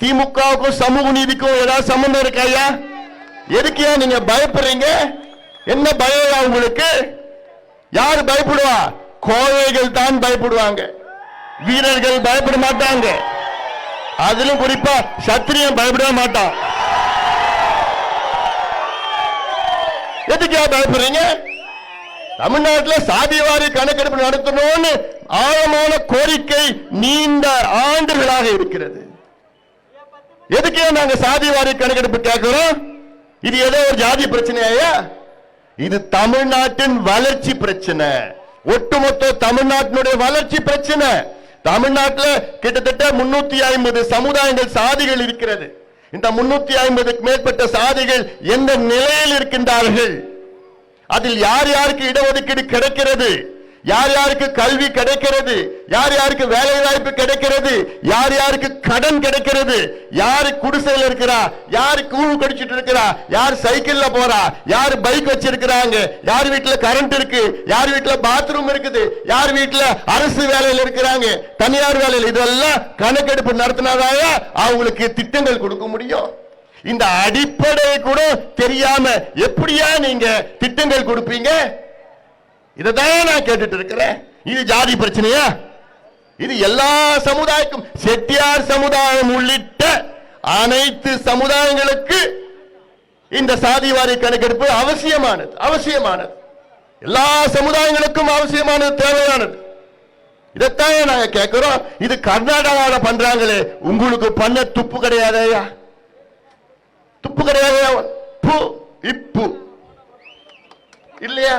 திமுகவுக்கும் சமூக நீதிக்கும் ஏதாவது சம்பந்தம் இருக்காயா எதுக்கியா நீங்க பயப்படுறீங்க? என்ன பயம் உங்களுக்கு? யார் பயப்படுவா? கோழைகள் தான் பயப்படுவாங்க. வீரர்கள் பயப்பட மாட்டாங்க. அதிலும் குறிப்பா சத்திரியன் பயப்படவே மாட்டான். எதுக்கா பயப்படுறீங்க? தமிழ்நாட்டில் சாதிவாரி கணக்கெடுப்பு நடத்தணும்னு ஆழமான கோரிக்கை நீண்ட ஆண்டுகளாக இருக்கிறது. எதுக்கே நாங்க சாதிவாரி கணக்கெடுப்பு கேட்கிறோம்? இது ஏதோ ஒரு ஜாதி பிரச்சனையா இது தமிழ்நாட்டின் வளர்ச்சி பிரச்சனை. ஒட்டுமொத்த தமிழ்நாட்டினுடைய வளர்ச்சி பிரச்சனை. தமிழ்நாட்டில் கிட்டத்தட்ட முன்னூத்தி ஐம்பது சமுதாயங்கள் சாதிகள் இருக்கிறது. இந்த முன்னூத்தி ஐம்பதுக்கு மேற்பட்ட சாதிகள் எந்த நிலையில் இருக்கின்றார்கள்? அதில் யார் யாருக்கு இடஒதுக்கீடு கிடைக்கிறது? யார் யாருக்கு கல்வி கிடைக்கிறது? யார் யாருக்கு வேலை வாய்ப்பு கிடைக்கிறது? யார் யாருக்கு கடன் கிடைக்கிறது? யாரு குடிசையில் இருக்கிறா? யாரு கூழ் கடிச்சிட்டு இருக்கிறா? யார் சைக்கிள்ல போறா? யார் பைக் வச்சிருக்கிறாங்க? யார் வீட்டுல கரண்ட் இருக்கு? யார் வீட்டுல பாத்ரூம் இருக்குது? யார் வீட்டுல அரசு வேலையில் இருக்கிறாங்க? தனியார் வேலையில். இதெல்லாம் கணக்கெடுப்பு நடத்தினாதான் அவங்களுக்கு திட்டங்கள் கொடுக்க முடியும். இந்த அடிப்படை கூட தெரியாம எப்படியா நீங்க திட்டங்கள் கொடுப்பீங்க? இதைதான் நான் கேட்டுட்டு இருக்கிறேன் இது ஜாதி பிரச்சனையா? இது எல்லா சமுதாயக்கும் செட்டியார் சமுதாயம் உள்ளிட்ட அனைத்து சமுதாயங்களுக்கு இந்த சாதிவாரி கணக்கெடுப்பு அவசியமானது அவசியமானது. எல்லா சமுதாயங்களுக்கும் அவசியமானது தேவையானது. இதைத்தான் நாங்க கேட்கிறோம். இது கர்நாடகாவில் பண்றாங்களே. உங்களுக்கு பண்ண துப்பு கிடையாதையா? துப்பு கிடையாதையா? இப்பு. இல்லையா?